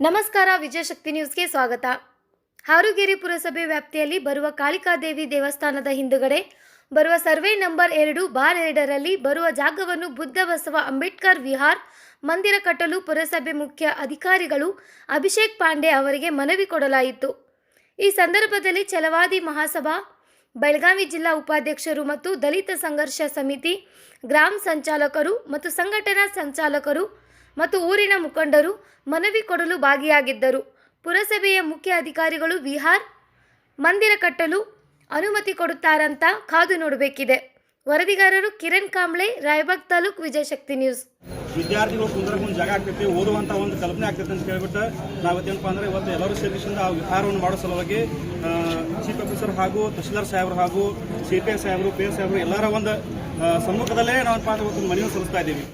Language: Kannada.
ನಮಸ್ಕಾರ ವಿಜಯಶಕ್ತಿ ನ್ಯೂಸ್ಗೆ ಸ್ವಾಗತ. ಹಾರುಗೇರಿ ಪುರಸಭೆ ವ್ಯಾಪ್ತಿಯಲ್ಲಿ ಬರುವ ಕಾಳಿಕಾದೇವಿ ದೇವಸ್ಥಾನದ ಹಿಂದುಗಡೆ ಬರುವ ಸರ್ವೆ ನಂಬರ್ ಎರಡು, ಬಾರ್ ಎರಡರಲ್ಲಿ ಬರುವ ಜಾಗವನ್ನು ಬುದ್ಧ ಬಸವ ಅಂಬೇಡ್ಕರ್ ವಿಹಾರ್, ಮಂದಿರ ಕಟ್ಟಲು ಪುರಸಭೆ ಮುಖ್ಯ ಅಧಿಕಾರಿಗಳು ಅಭಿಷೇಕ್ ಪಾಂಡೆ ಅವರಿಗೆ ಮನವಿ ಕೊಡಲಾಯಿತು. ಈ ಸಂದರ್ಭದಲ್ಲಿ ಛಲವಾದಿ ಮಹಾಸಭಾ, ಬೆಳಗಾವಿ ಜಿಲ್ಲಾ ಉಪಾಧ್ಯಕ್ಷರು ಮತ್ತು ದಲಿತ ಸಂಘರ್ಷ ಸಮಿತಿ, ಗ್ರಾಮ ಸಂಚಾಲಕರು ಮತ್ತು ಸಂಘಟನಾ ಸಂಚಾಲಕರು ಮತ್ತು ಊರಿನ ಮುಖಂಡರು ಮನವಿ ಕೊಡಲು ಭಾಗಿಯಾಗಿದ್ದರು. ಪುರಸಭೆಯ ಮುಖ್ಯ ಅಧಿಕಾರಿಗಳು ವಿಹಾರ್ ಮಂದಿರ ಕಟ್ಟಲು ಅನುಮತಿ ಕೊಡುತ್ತಾರಂತ ಕಾದು ನೋಡಬೇಕಿದೆ. ವರದಿಗಾರರು ಕಿರಣ್ ಕಾಂಬ್ಳೆ, ರಾಯಬಾಗ್ ತಾಲೂಕ್ ವಿಜಯಶಕ್ತಿ ನ್ಯೂಸ್. ವಿದ್ಯಾರ್ಥಿಗಳು ಕುಂದ್ರಕ್ಕೆ ಒಂದು ಜಾಗ ಆಗ್ತೈತಿ ಓದುವಂತ ಒಂದು ಕಲ್ಪನೆ ಆಗ್ತೈತೆ ಅಂತ ಕೇಳ್ಬಿಟ್ಟು ನಾವತ್ತೇನಪ್ಪ ಅಂದ್ರೆ ಇವತ್ತು ಎಲ್ಲರೂ ಸೇರಿಸಿಂದ ಆ ವಿಹಾರವನ್ನು ಮಾಡೋ ಸಲುವಾಗಿ ಚೀಫ್ ಆಫೀಸರ್ ಹಾಗೂ ತಹಶೀಲ್ದಾರ್ ಸಾಹೇಬರು ಹಾಗೂ ಸಿ ಪಿ ಎಸ್ ಸಾಹೇಬರು ಪಿ ಎಸ್ ಸಾಹೇಬರು ಎಲ್ಲರ ಒಂದು ಸಮ್ಮುಖದಲ್ಲೇ ನಾವು ಪಾತ್ರ ಇವತ್ತು ಮನವಿ ಸಲ್ಲಿಸ್ತಾ ಇದ್ದೀವಿ.